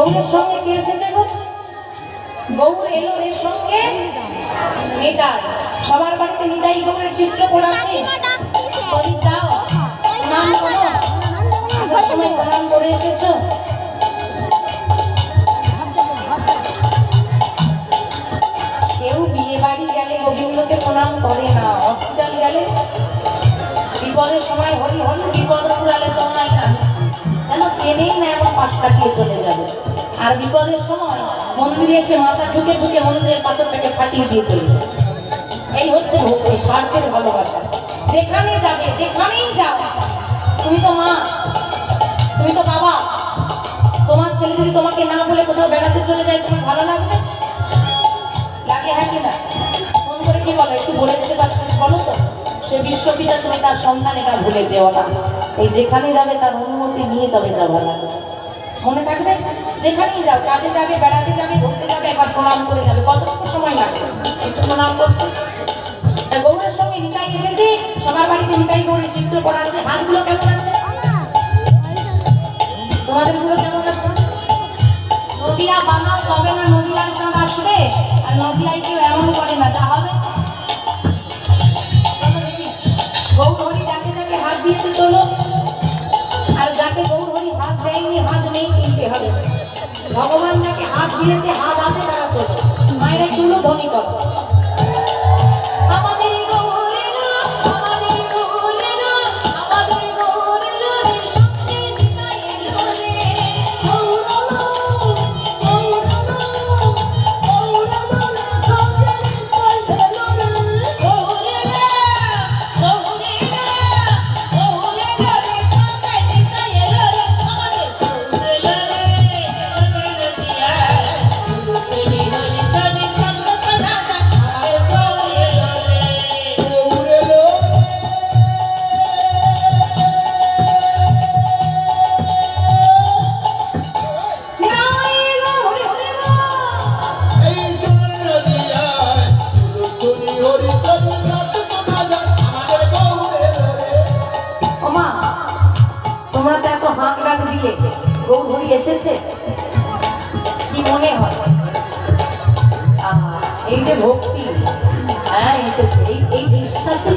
গৌরের সঙ্গে কে এসেছে গো? গৌর এলো এর সঙ্গে নিতাই সবার বাড়িতে নিতাই গৌরের চিত্র প্রদীপ দাও নাম করো এসেছ। কেউ বিয়ে বাড়ি গেলে গোবিন্দকে প্রণাম করে না, হসপিটাল গেলে। বিপদের সময় হরি হরি, বিপদ পুরালে চেনেই না এমন পাশ কাটিয়ে চলে যাবে। আর বিপদের সময় মন্দিরে এসে মাথা ঢুকে ঢুকে মন্দিরের পাথরটাকে ফাটিয়ে দিয়ে চলে যাবে। এই হচ্ছে ভক্তি স্বার্থের ভালোবাসা। যেখানে যাবে, যেখানেই যাও, তুমি তো মা, তুমি তো বাবা। তোমার ছেলে যদি তোমাকে না বলে কোথাও বেড়াতে চলে যায়, তোমার ভালো লাগবে? সে বিশ্বপিতা, তুমি তার সন্তান এটা ভুলে যেও না। এই যেখানে যাবে, তার অনুমতি নিয়ে তবে যাওয়া লাগবে মনে থাকবে? যেখানেই যাও, কাজে যাবে, বেড়াতে যাবে, ঘুরতে যাবে, একবার প্রণাম করে যাবে। কতটুকু সময় লাগবে? একটু প্রণাম করতে তা গৌরের সঙ্গে নিতাই এসেছে। সবার বাড়িতে নিতাই গৌরের চিত্র করা আছে। হাতগুলো কেমন আছে? তোমাদেরগুলো কেমন আছে নদিয়া বানাও, তবে না নদিয়ার চাঁদ আসবে। আর নদিয়ায় কেউ এমন করে না। যা হবে ভগবান যাকে হাত দিয়েছে হাত আছে তারা চলে মায়েরা জন্য ধনী করো। দিয়ে ঘুরি এসেছে? কি মনে হয়? এই যে ভক্তি হ্যাঁ এসেছে এই এই বিশ্বাসের